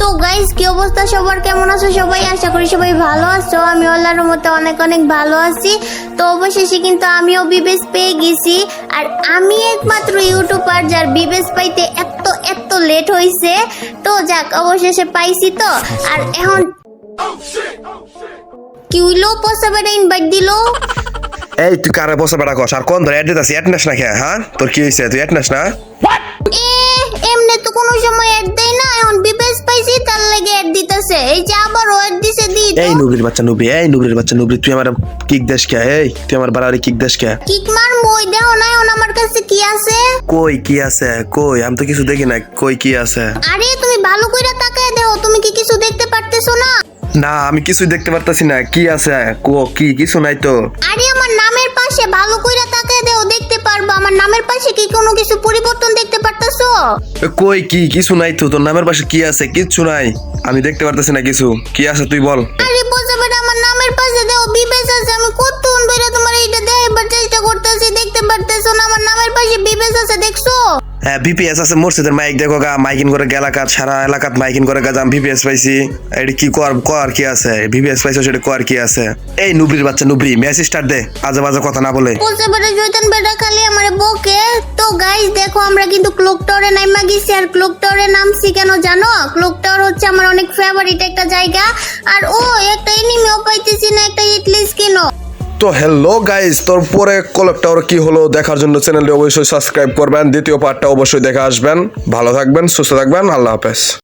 তো গাইস কি অবস্থা সবার? কেমন আছো সবাই? আশা করি সবাই ভালো আছো। আমি আল্লাহর মতে অনেক অনেক ভালো আছি। তো অবশেষে কিন্তু আমিও বিবেশ পেয়ে গেছি। আর আমি একমাত্র ইউটিউবার যার বিবেশ পাইতে এত এত লেট হইছে। তো যাক অবশেষে পাইছি তো। আর এখন কি হইল? পোষা বেটা ইনভাইট দিলো। এই তুই কারে বসে বেড়া কস? আর কোন ধরে অ্যাড দিতাছি? অ্যাড নাস না খেয়ে হ্যাঁ? তোর কি হয়েছে তুই অ্যাড নাস না? এ এমনি তো কোনো সময় অ্যাড দেয় না। এই নুবরির বাচ্চা নুবরি এই নুবরির বাচ্চা নুবরি তুই আমার কিক দেশ কে? এই তুই আমার বাড়াবাড়ি কিক দেশ কে? কিক মারবো ওই দেখো না এখন আমার কাছে কি আছে? কই কি আছে? কই? আমি তো কিছু দেখি না কই কি আছে? আরে তুমি ভালো কইরা তাকায় দেখো তুমি কি কিছু দেখতে পারতেছো না? না আমি কিছুই দেখতে পারতাছি না কি আছে? কো কি কিছু নাই তো। আরে আমার নামের পাশে ভালো কইরা তাকায় দেখো দেখতে পারব আমার নামের পাশে কি কোনো কিছু পরিবর্তন দেখতে পারতেছো? কই কি কিছু নাই তো তোর নামের পাশে কি আছে? কিচ্ছু নাই আমি দেখতে পারতাছি না কিছু কি আছে তুই বল। আমার পাশে দেখো বিবেশ আছে। আমি কতক্ষণ ধরে তোমার এইটা দেখাবার চেষ্টা করতেছি দেখতে পারতেছো না আমার নামের পাশে বিবেশ আছে দেখছ? হ্যাঁ বিপিএস আছে মসজিদের মাইক দেখো গা মাইকিং করে এলাকার সারা এলাকাত মাইকিং করে গা আমি বিপিএস পাইছি। এটা কি কর কর কি আছে? বিপিএস পাইছো সেটা কর কি আছে? এই নুবরির বাচ্চা নুবরি মেসেজ স্টার্ট দে আজে বাজে কথা না বলে। বলতে পারে জয়তান বেটা খালি আমার বকে গাইস দেখো আমরা কিন্তু ক্লক টাওয়ারে নাইমা গেছি। আর ক্লক টাওয়ারে নামছি কেন জানো? ক্লক টাওয়ার হচ্ছে আমার অনেক ফেভারিট একটা জায়গা। আর ও, একটা এনিমিও পাইতেছি না, একটা ইটলিস কেন? তো হ্যালো গাইস তোর পরে টাওয়ার কি হলো দেখার জন্য চ্যানেলটি অবশ্যই সাবস্ক্রাইব করবেন। দ্বিতীয় পার্টটা অবশ্যই দেখে আসবেন। ভালো থাকবেন, সুস্থ থাকবেন, আল্লাহ হাফেজ।